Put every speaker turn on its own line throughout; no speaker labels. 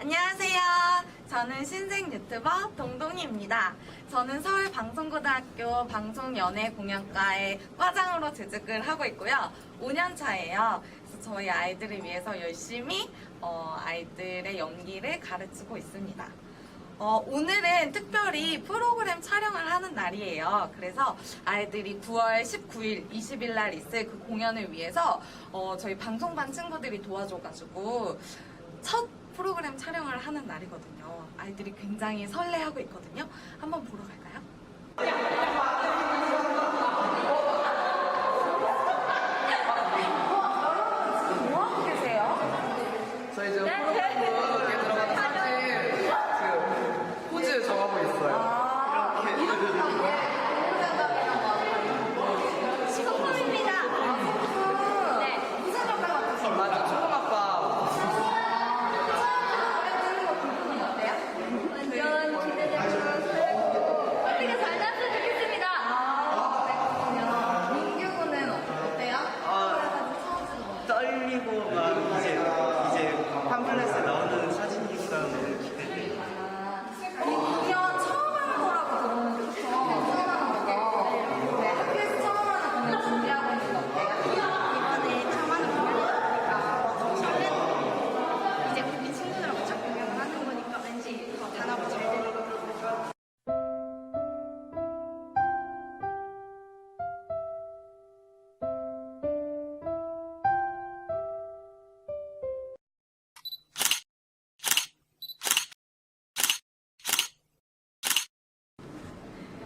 안녕하세요. 저는 신생 유튜버 동동이입니다. 저는 서울 방송고등학교 방송연예공연과의 과장으로 재직을 하고 있고요. 5년 차예요. 저희 아이들을 위해서 열심히 어, 아이들의 연기를 가르치고 있습니다. 어, 오늘은 특별히 프로그램 촬영을 하는 날이에요. 그래서 아이들이 9월 19일, 20일 날 있을 그 공연을 위해서 어, 저희 방송반 친구들이 도와줘가지고 첫 하는 날이거든요. 아이들이 굉장히 설레하고 있거든요. 한번 보러 갈까요? 뭐 하고 계세요?
저희 지금 프로그램에 들어가는 사진 그 포즈 정하고 있어요.
식품입
po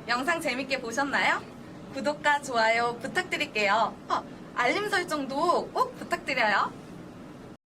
영상 재밌게 보셨나요? 구독과 좋아요 부탁드릴게요. 어, 알림 설정도 꼭 부탁드려요.